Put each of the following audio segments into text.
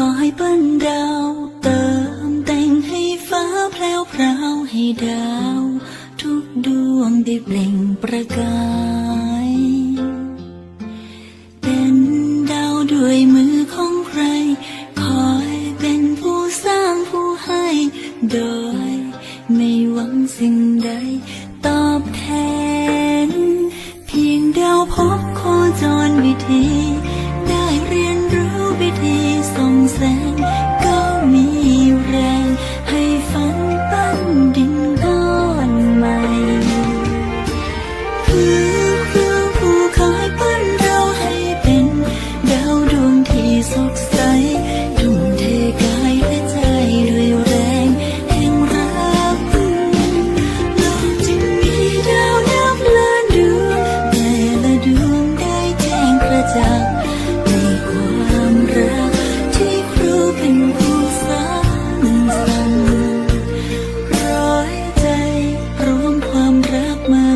ขอให้ปั้นดาวเติมแต่งให้ฟ้าแพรวพราวให้ดาว ทุกดวงได้เปล่งประกาย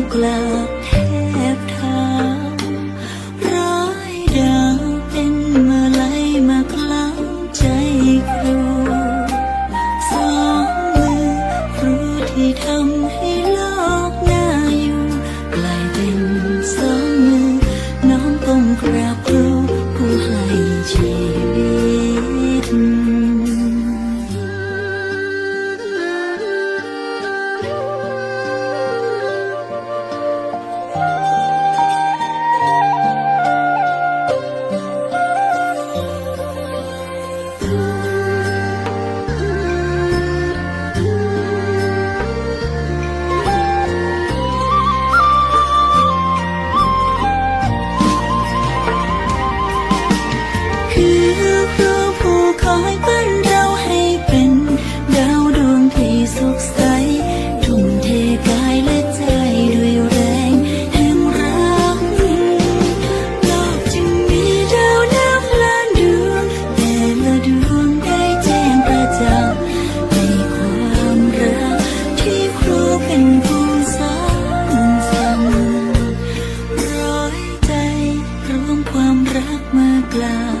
cloud cloud.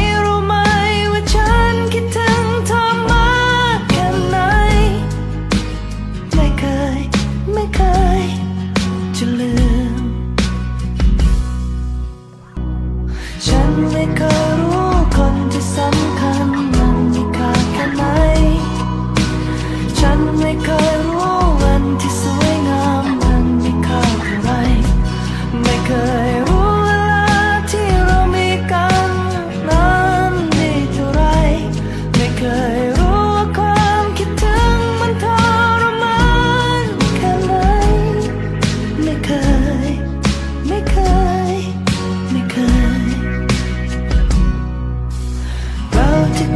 ้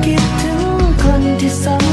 begitu klan di sana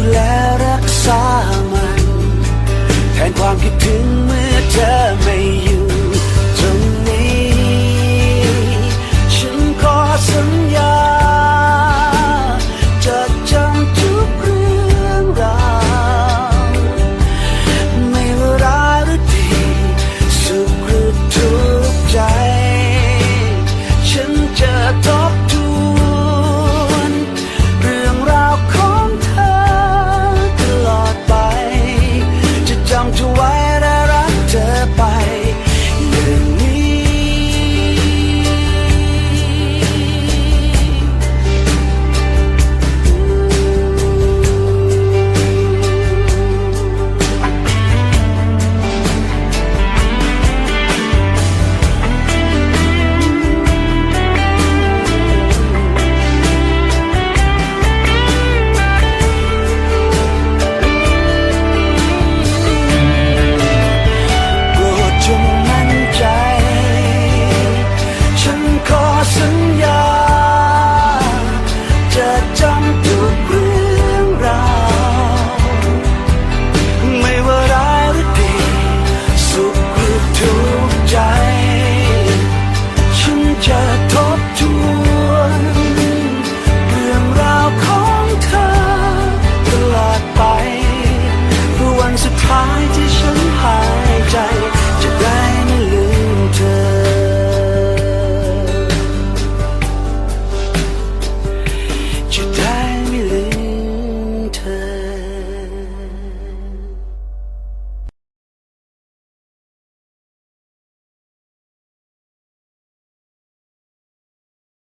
ูแลรักษามัน แทนความคิดถึงเมื่อเธอ